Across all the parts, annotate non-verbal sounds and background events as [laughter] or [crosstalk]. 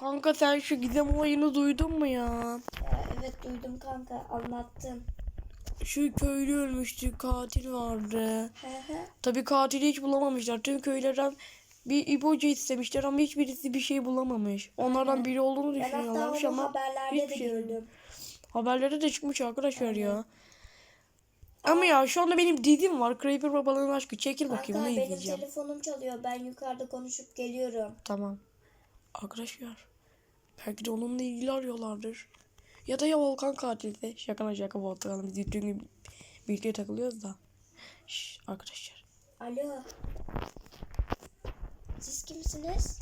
Kanka sen şu gizem olayını duydun mu ya? Evet duydum kanka anlattım. Şu köylü ölmüştü, katil vardı. Tabii katili hiç bulamamışlar. Tüm köylerden bir ipucu istemişler ama hiçbirisi bir şey bulamamış. Onlardan biri olduğunu ben hatta düşünüyorlarmış onu ama haberlerde hiçbir şey gördüm. haberlere de çıkmış arkadaşlar ya. Ama ya şu anda benim dizim var. Creeper Babaların Aşkı. Çekil bakayım Kanka benim izleyeceğim. telefonum çalıyor. Ben yukarıda konuşup geliyorum. Tamam. Arkadaşlar. Belki de onunla ilgili arıyorlardır. Ya da ya Volkan katilde. Şaka lan şaka Volkan. Biz bütün gün birlikte takılıyoruz da. Şş, arkadaşlar. Alo. Siz kimsiniz?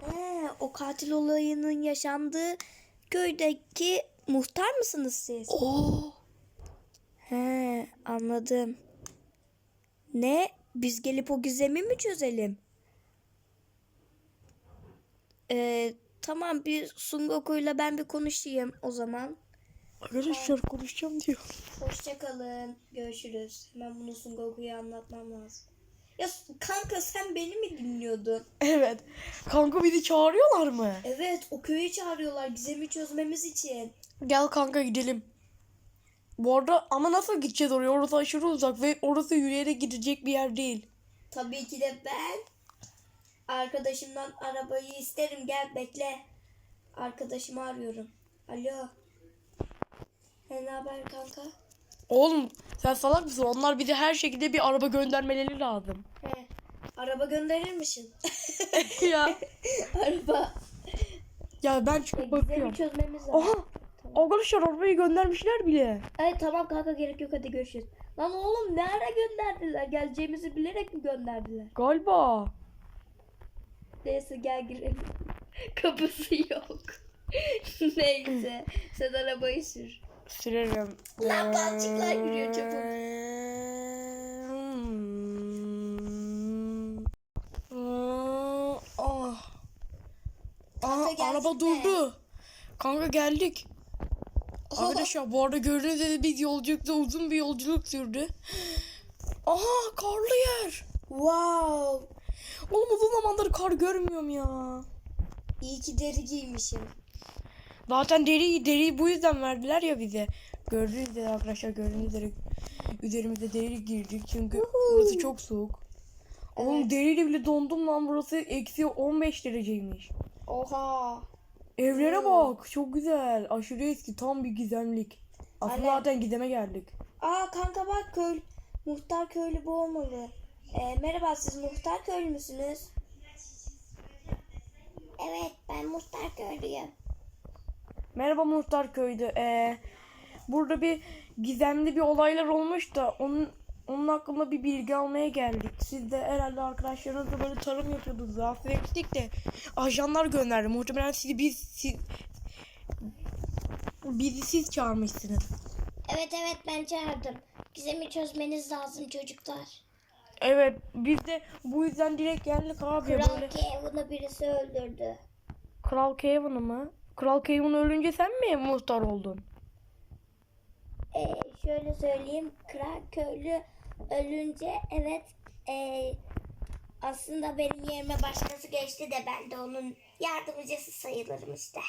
He, o katil olayının yaşandığı köydeki muhtar mısınız siz? Oo. He, anladım. Ne? Biz gelip o gizemi mi çözelim? Ee, tamam bir Sungoku'yla ben bir konuşayım o zaman. Arkadaşlar konuşacağım diyor. Hoşçakalın. Görüşürüz. Hemen bunu Sungoku'ya anlatmam lazım. Ya kanka sen beni mi dinliyordun? [laughs] Evet. Kanka bizi çağırıyorlar mı? Evet o köye çağırıyorlar gizemi çözmemiz için. Gel kanka gidelim. Bu arada ama nasıl gideceğiz oraya? Orası aşırı uzak ve orası yürüyerek gidecek bir yer değil. Tabii ki de ben arkadaşımdan arabayı isterim. Gel bekle. Arkadaşımı arıyorum. Alo. He, ne haber kanka? Oğlum sen salak mısın? Onlar bize her şekilde bir araba göndermeleri lazım. He. Araba gönderir misin? [laughs] ya. [laughs] Araba. Ya ben çıkıp Gizemi bakıyorum. çözmemiz lazım. Aha. Arkadaşlar arabayı göndermişler bile. Ay tamam kanka gerek yok hadi görüşürüz. Lan oğlum ne ara gönderdiler? Geleceğimizi bilerek mi gönderdiler? Galiba. Neyse gel girelim. [laughs] Kapısı yok. [laughs] Neyse. Sen arabayı sür. Sürerim. Lan balçıklar yürüyor çabuk. Ah. Kanka Aa, araba durdu. Kanka geldik. Arkadaşlar bu arada gördüğünüz gibi biz yolculukta uzun bir yolculuk sürdü. [gasps] Aha karlı yer. Wow. Oğlum uzun zamandır kar görmüyorum ya. İyi ki deri giymişim. Zaten deriyi, deriyi bu yüzden verdiler ya bize. Gördüğünüz üzere arkadaşlar gördüğünüz üzere üzerimize deri girdik çünkü burası çok soğuk. Oğlum Evet. deriyle bile dondum lan burası eksi 15 dereceymiş. Oha. Evlere Hmm. bak çok güzel aşırı eski tam bir gizemlik. Aslında Aynen. zaten gizeme geldik. Aa kanka bak köy. Muhtar köylü bu olmalı. Ee, merhaba siz muhtar köylü müsünüz? Evet ben muhtar köylüyüm. Merhaba Muhtar Köy'de. Ee, burada bir gizemli bir olaylar olmuş da onun onun hakkında bir bilgi almaya geldik. Siz de herhalde arkadaşlarınızla böyle tarım yapıyordunuz. Rahatsız ettik de ajanlar gönderdi. Muhtemelen sizi biz siz, bizi siz çağırmışsınız. Evet evet ben çağırdım. Gizemi çözmeniz lazım çocuklar. Evet biz de bu yüzden direkt geldik abi. Kral Böyle... Kevin'i birisi öldürdü. Kral Kevin'ı mı? Kral Kevin ölünce sen mi muhtar oldun? Ee, şöyle söyleyeyim. Kral köylü ölünce evet ee, aslında benim yerime başkası geçti de ben de onun yardımcısı sayılırım işte.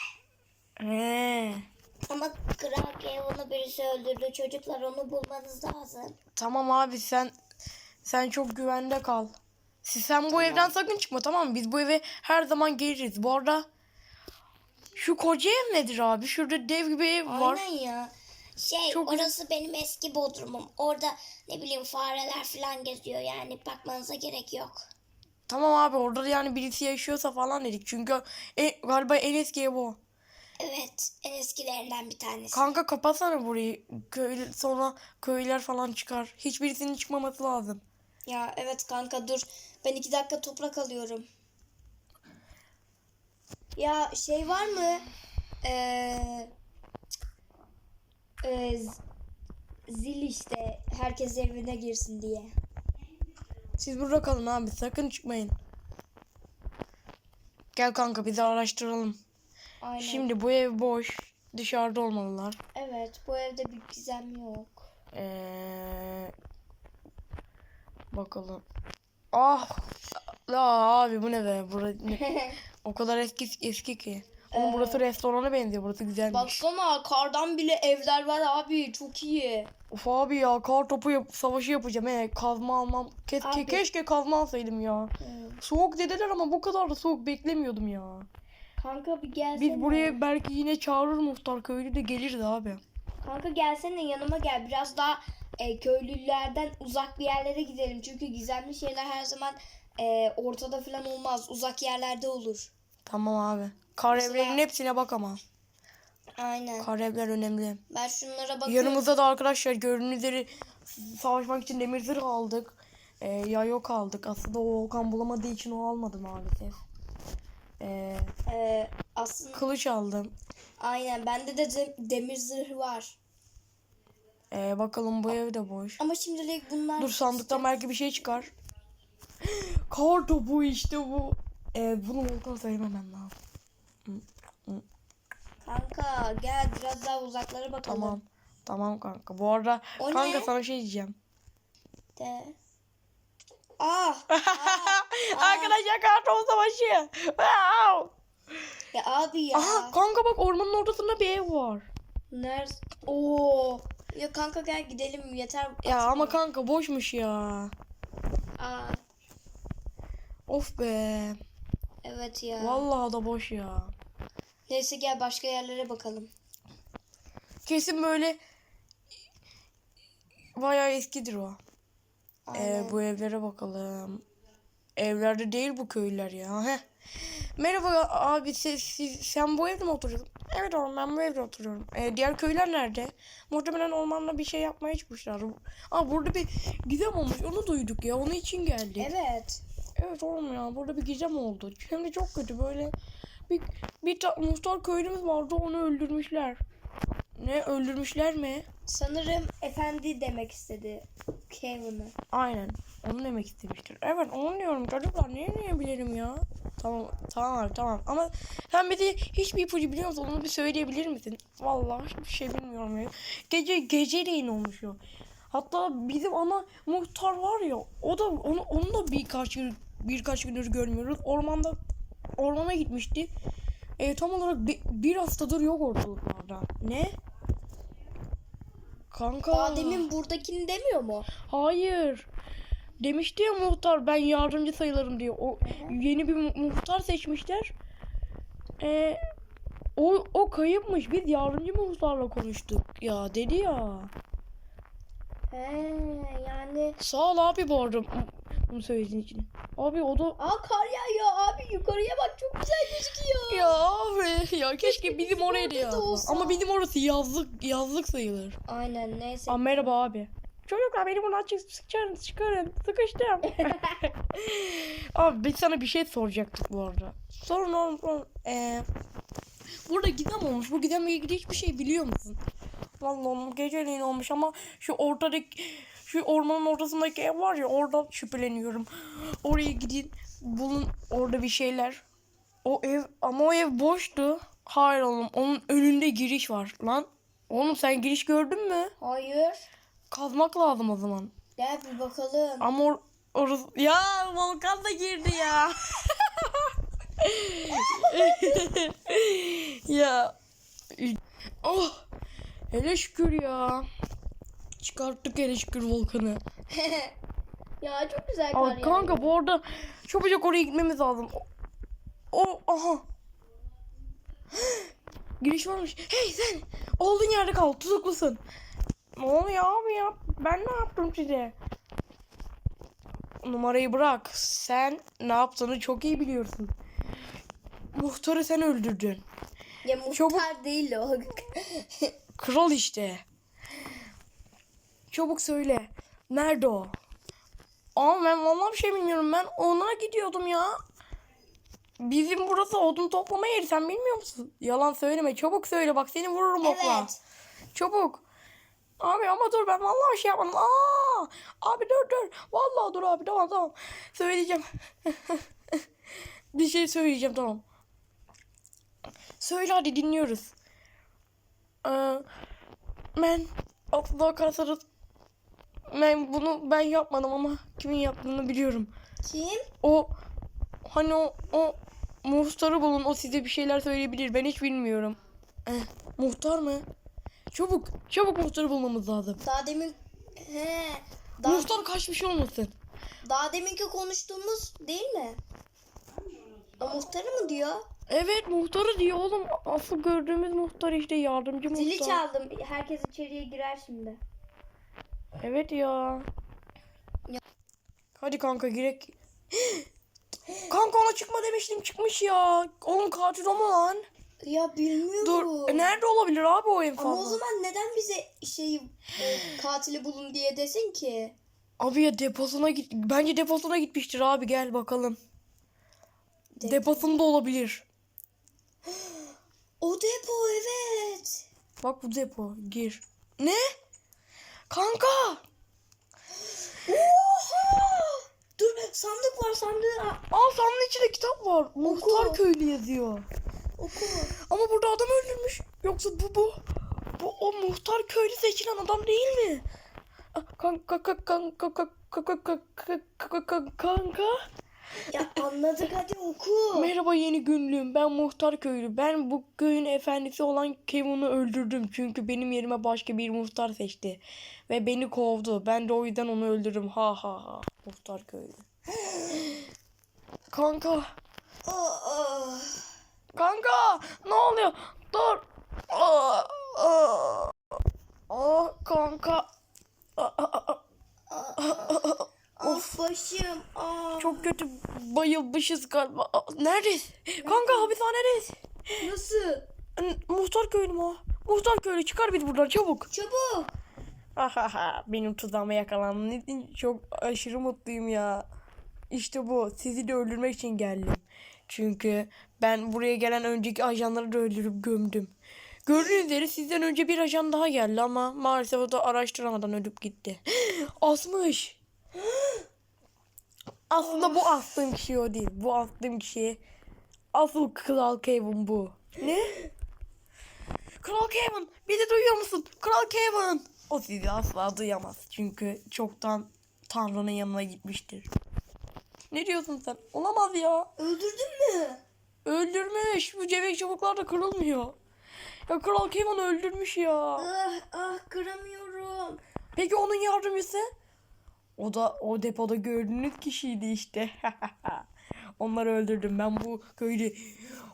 He. Ama Kral Kevin'i birisi öldürdü. Çocuklar onu bulmanız lazım. Tamam abi sen sen çok güvende kal. Siz sen bu evden sakın çıkma tamam mı? Biz bu eve her zaman geliriz. Bu arada şu koca ev nedir abi? Şurada dev gibi ev var. Aynen ya. Şey Çok orası benim eski bodrumum. Orada ne bileyim fareler falan geziyor yani bakmanıza gerek yok. Tamam abi orada yani birisi yaşıyorsa falan dedik. Çünkü e, galiba en eski ev o. Evet en eskilerinden bir tanesi. Kanka kapatsana burayı. Köy, sonra köyler falan çıkar. Hiçbirisinin çıkmaması lazım. Ya evet kanka dur. Ben iki dakika toprak alıyorum. Ya şey var mı? Ee, e, zil işte herkes evine girsin diye. Siz burada kalın abi. Sakın çıkmayın. Gel kanka bizi araştıralım. Aynen. Şimdi bu ev boş. Dışarıda olmalılar. Evet bu evde bir gizem yok. Ee, bakalım. Ah La abi bu ne be? Burası ne- [laughs] o kadar eski eski ki. Oğlum burası restorana benziyor. Burası güzelmiş. Baksana kardan bile evler var abi çok iyi. Of abi ya kar topu yap savaşı yapacağım. He, kazma almam. Keşke, Abi. keşke kazma alsaydım ya. Soğuk dediler ama bu kadar da soğuk beklemiyordum ya. Kanka bir gelsene. Biz buraya belki yine çağırır muhtar köylü de gelirdi abi. Kanka gelsene yanıma gel. Biraz daha e, köylülerden uzak bir yerlere gidelim. Çünkü gizemli şeyler her zaman e, ortada falan olmaz. Uzak yerlerde olur. Tamam abi. Kar Mesela- evlerin hepsine bak ama. Aynen. Kar evler önemli. Ben şunlara bakıyorum. Yanımızda da arkadaşlar gördüğünüz üzere savaşmak için demir zırh aldık. Ee, ya yok aldık. Aslında o Volkan bulamadığı için o almadı maalesef. Ee, E, aslında kılıç aldım. aynen bende de de- demir zırh var. Ee, bakalım bu ev de boş. Ama şimdilik bunlar Dur sandıktan belki bir şey çıkar. [gasps] Kar topu işte bu. Ee, bunu Volkan söylememem lazım. Kanka gel biraz daha uzaklara bakalım. Tamam. Tamam kanka. Bu arada O kanka ne? sana şey diyeceğim. De. [laughs] Ah Arkadaşlar kar topu savaşı. Wow. ya abi ya. Aha kanka bak ormanın ortasında bir ev var. Nerede? Oo. Ya kanka gel gidelim yeter. Ya ama kanka boşmuş ya. Aa, Of be. evet ya. Vallahi da boş ya. Neyse gel başka yerlere bakalım. Kesin böyle bayağı eskidir o. Ee, bu evlere bakalım. Evlerde değil bu köyler ya. Heh. Merhaba abi siz, siz- sen bu evde mi oturuyorsun? Evet oğlum ben bu evde oturuyorum. Ee, diğer köyler nerede? Muhtemelen ormanda bir şey yapmaya çıkmışlar. Aa burada bir gizem olmuş onu duyduk ya onun için geldik. Evet. Evet oğlum ya burada bir gizem oldu. De çok kötü böyle bir, bir ta- muhtar köylümüz vardı onu öldürmüşler. Ne öldürmüşler mi? Sanırım efendi demek istedi. Kevin'i. Aynen. Onu demek istemiştir. Evet onu diyorum çocuklar niye bilelim ya? Tamam tamam abi tamam ama sen bize hiçbir ipucu biliyor musun? Onu bir söyleyebilir misin? Vallahi hiçbir şey bilmiyorum ya. Gece geceleyin olmuş o. Hatta bizim ana muhtar var ya o da onu, onu da birkaç gün birkaç gündür görmüyoruz. Ormanda ormana gitmişti. E, tam olarak bir, bir haftadır yok ortalıklarda. Ne? Kanka. Daha demin buradakini demiyor mu? Hayır. Demişti ya muhtar ben yardımcı sayılırım diye. O yeni bir mu- muhtar seçmişler. Ee, o o kayıpmış. Biz yardımcı muhtarla konuştuk. Ya dedi ya. He yani. Sağ ol abi bu arada bunu söylediğin için. Abi o da Aa kar yağıyor abi yukarıya bak çok güzel gözüküyor. ya abi ya keşke bizim orada da yazsa. olsa. Ama bizim orası yazlık yazlık sayılır. Aynen neyse. Aa, merhaba abi. Çocuklar beni buradan çık çıkarın çıkarın sıkıştım. [laughs] [laughs] abi biz sana bir şey soracaktık bu arada. Sorun oğlum. Ee, burada gizem olmuş. Bu gizemle ilgili hiçbir şey biliyor musun? Oğlum geceleyin olmuş ama şu ortadaki şu ormanın ortasındaki ev var ya oradan şüpheleniyorum. Oraya gidin bulun orada bir şeyler. O ev ama o ev boştu. Hayır oğlum onun önünde giriş var lan. Oğlum sen giriş gördün mü? Hayır. Kazmak lazım o zaman. Gel bir bakalım. Ama or orası... Ya Volkan da girdi ya. [laughs] [laughs] ya. Oh. Hele şükür ya. Çıkarttık hele şükür Volkan'ı. [laughs] ya çok güzel kar Aa, yağıyor. kanka bu arada çabucak oraya gitmemiz lazım. O, o aha. [gasps] Giriş varmış. Hey sen olduğun yerde kal tutuklusun. Ne oluyor abi ya? Ben ne yaptım size? Numarayı bırak. Sen ne yaptığını çok iyi biliyorsun. Muhtarı sen öldürdün. Ya muhtar Çabuk- değil o. [laughs] Kral işte. Çabuk söyle. Nerede o? Ama ben vallahi bir şey bilmiyorum. Ben ona gidiyordum ya. Bizim burası odun toplama yeri. Sen bilmiyor musun? Yalan söyleme. Çabuk söyle. Bak seni vururum okla. evet. Çabuk. Abi ama dur ben vallahi bir şey yapmadım. Aa! Abi dur dur. Vallahi dur abi. Tamam tamam. Söyleyeceğim. [laughs] bir şey söyleyeceğim tamam. Söyle hadi dinliyoruz. Ee, ben aslında bakarsanız ben bunu ben yapmadım ama kimin yaptığını biliyorum. Kim? O hani o, o muhtarı bulun. O size bir şeyler söyleyebilir. Ben hiç bilmiyorum. Eh, muhtar mı? Çabuk, çabuk muhtarı bulmamız lazım. Daha demin he daha, Muhtar kaçmış olmasın. daha deminki konuştuğumuz değil mi? O muhtarı mı diyor? Evet muhtarı diyor oğlum. Asıl gördüğümüz muhtar işte yardımcı muhtar. Zili çaldım. Herkes içeriye girer şimdi. Evet ya. Ya. Hadi kanka girek. [gasps] kanka ona çıkma demiştim çıkmış ya. Oğlum katil o mu lan? Ya bilmiyorum. Dur. e, nerede olabilir abi o en Ama o zaman neden bize şeyi e, katili bulun diye desin ki? Abi ya deposuna git. Bence deposuna gitmiştir abi gel bakalım. Depo. Deposunda olabilir. [gasps] O depo evet. Bak bu depo. Gir. Ne? Kanka. [gasps] Oha! Dur sandık var sandığı Aa sandığın içinde kitap var. Muhtar köylü yazıyor. oku. Ama burada adam öldürmüş. Yoksa bu bu. Bu o muhtar köylü seçilen adam değil mi? Kanka kanka kanka kanka kanka kanka kanka. Ya anladık hadi oku. Merhaba yeni günlüğüm. Ben muhtar köylü. Ben bu köyün efendisi olan Kevin'i öldürdüm. Çünkü benim yerime başka bir muhtar seçti. Ve beni kovdu. Ben de o yüzden onu öldürdüm. Ha ha ha. Muhtar köylü. Kanka. Kanka. Ne oluyor? Dur. Aa, kanka. Aa, aa, aa. Of başım. Aa, Çok kötü bayılmışız galiba. Aa, Neredeyiz? Kanka hapishanedeyiz. nasıl? N- Muhtar köylü mü o? Muhtar köylü çıkar bizi buradan çabuk. Çabuk. Ahaha benim tuzağıma yakalandın. için Çok aşırı mutluyum ya. İşte bu. Sizi de öldürmek için geldim. Çünkü ben buraya gelen önceki ajanları da öldürüp gömdüm. Gördüğünüz üzere sizden önce bir ajan daha geldi ama maalesef o da araştıramadan ölüp gitti. [gasps] Asmış. Aslında bu astığım kişi o değil. Bu astığım kişi asıl Kral Kevin bu. Ne? Kral Kevin bizi duyuyor musun? Kral Kevin. O sizi asla duyamaz. Çünkü çoktan Tanrı'nın yanına gitmiştir. Ne diyorsun sen? Olamaz ya. Öldürdün mü? Öldürmüş. Bu cevek çubuklar da kırılmıyor. Ya Kral Kevin öldürmüş ya. Ah ah kıramıyorum. Peki onun yardımcısı? O da o depoda gördüğünüz kişiydi işte. [laughs] Onları öldürdüm. Ben bu köyde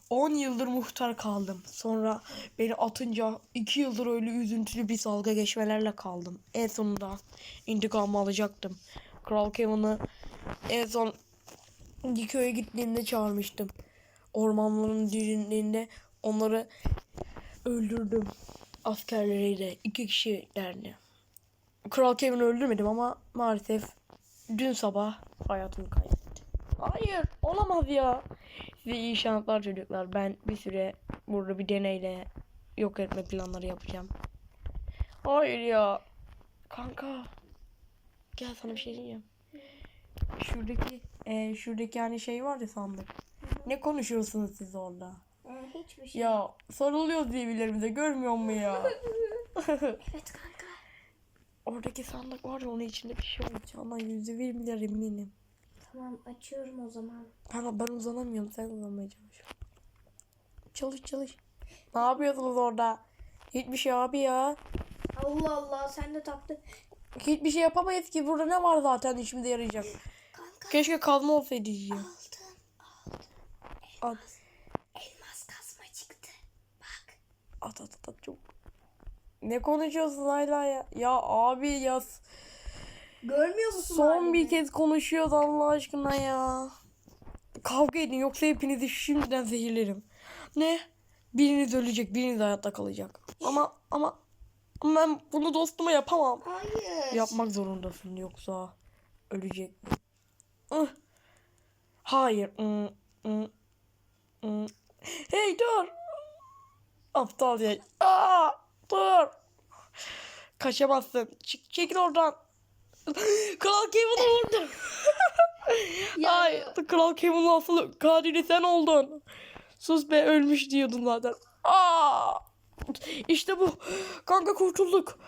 10 yıldır muhtar kaldım. Sonra beni atınca 2 yıldır öyle üzüntülü bir salga geçmelerle kaldım. En sonunda intikamı alacaktım. Kral Kevin'i en son köye gittiğimde çağırmıştım. Ormanların derinliğinde onları öldürdüm. Askerleriyle iki kişilerle. Kral Kevin'i öldürmedim ama maalesef dün sabah hayatını kaybetti. Hayır olamaz ya. Size iyi şanslar çocuklar. Ben bir süre burada bir deneyle yok etme planları yapacağım. Hayır ya. Kanka. Gel sana bir şey diyeceğim. Şuradaki e, şuradaki hani şey var ya sandık. Ne konuşuyorsunuz siz orada? Aa, hiçbir şey. Ya sarılıyoruz birbirlerimize görmüyor mu ya? [laughs] Evet kanka. Oradaki sandık var ya onun içinde bir şey olacağına yüzde bir milyar eminim. Tamam açıyorum o zaman. Ben, ben uzanamıyorum sen uzanmaya çalış. Çalış çalış. Ne yapıyorsunuz orada? Hiçbir şey abi ya. Allah Allah sen de taktın. Hiçbir şey yapamayız ki burada ne var zaten işimize yarayacak. Kanka Keşke kazma olsaydı diyeceğim. altın At elmas kazma çıktı. Bak. at at at, at çok. Ne konuşuyorsun hala ya? Ya abi ya s- Görmüyor musun son halini? bir kez konuşuyoruz Allah aşkına ya. Kavga edin yoksa hepinizi şimdiden zehirlerim. Ne? Biriniz ölecek, biriniz hayatta kalacak. Ama ama ama ben bunu dostuma yapamam. Hayır. Yapmak zorundasın yoksa ölecek. Hayır. Hey dur. Aptal ya. Aa, dur. Kaçamazsın. Çık, çekil oradan. [laughs] Kral Kevin'i vurdu. [laughs] Ya. Ay, Kral Kevin'in asıl katili sen oldun. Sus be ölmüş diyordun zaten. Aa! İşte bu. Kanka kurtulduk.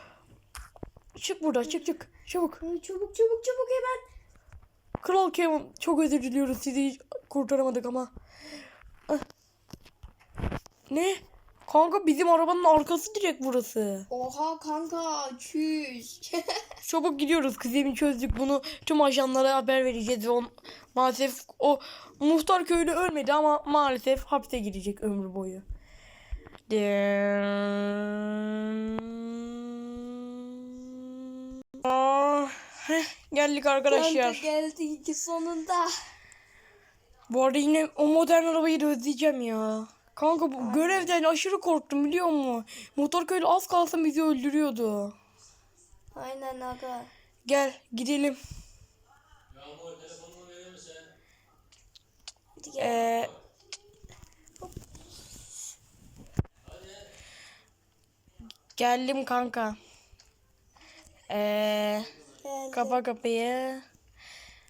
Çık buradan çık çık. Çabuk. Çabuk çabuk çabuk hemen. Kral Kevin çok özür diliyoruz sizi hiç kurtaramadık ama. Ah. Ne? Kanka bizim arabanın arkası direkt burası. Oha kanka çüş. [laughs] Çabuk gidiyoruz kızımı çözdük bunu tüm ajanlara haber vereceğiz ve maalesef o muhtar köylü ölmedi ama maalesef hapse girecek ömrü boyu. Aa, heh, geldik arkadaşlar. Kanka geldik sonunda. Bu arada yine o modern arabayı da özleyeceğim ya. Kanka bu görevden aşırı korktum biliyor musun? Motor köylü az kalsın bizi öldürüyordu. Aynen aga. Gel gidelim. Hadi gel. Ee, geldim kanka. Ee, kapa kapıyı.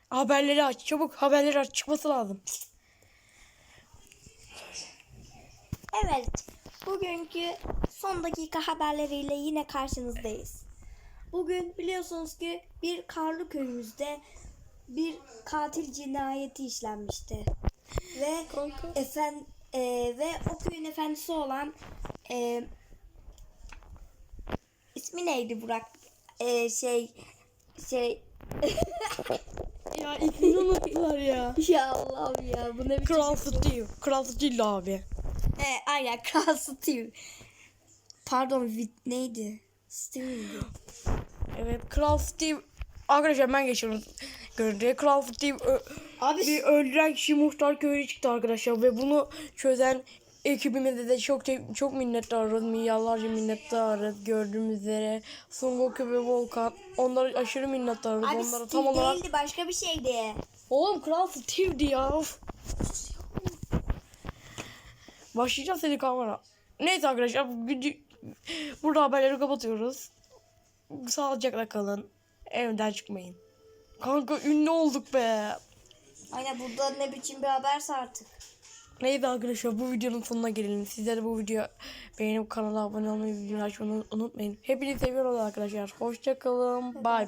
Haberleri aç çabuk haberleri aç çıkması lazım. Evet. Bugünkü son dakika haberleriyle yine karşınızdayız. Bugün biliyorsunuz ki bir karlı köyümüzde bir katil cinayeti işlenmişti. Ve efen e, ve o köyün efendisi olan e, ismi neydi Burak? E, şey şey [laughs] Ya ismini unuttular ya. ya Allah'ım ya bu ne biçim Kral Steve. Kral Steve abi. He, aynen [laughs] Kral Steve. Pardon Vit neydi? Steve'ydi. Evet Kral Steve. Arkadaşlar ben geçiyorum görüntüye. Kral Steve ö- Abi bir öldüren kişi muhtar köylü çıktı arkadaşlar ve bunu çözen ekibimize de çok çok minnettarız. Milyarlarca minnettarız. Gördüğümüz üzere Son Goku ve Volkan. Onlara aşırı minnettarız. Abi Onlara Steve tam olarak değildi başka bir şeydi. Oğlum Kral Steve'di ya. Of. Başlayacağız seni kamera. Neyse arkadaşlar bu video- burada haberleri kapatıyoruz. Sağlıcakla kalın. Evden çıkmayın. Kanka ünlü olduk be. Aynen burada ne biçim bir haberse artık. Neyse arkadaşlar bu videonun sonuna gelelim. Sizler de bu videoyu beğenip kanala abone olmayı, videoyu açmayı unutmayın. Hepinizi seviyorum arkadaşlar. Hoşçakalın. Bay bay.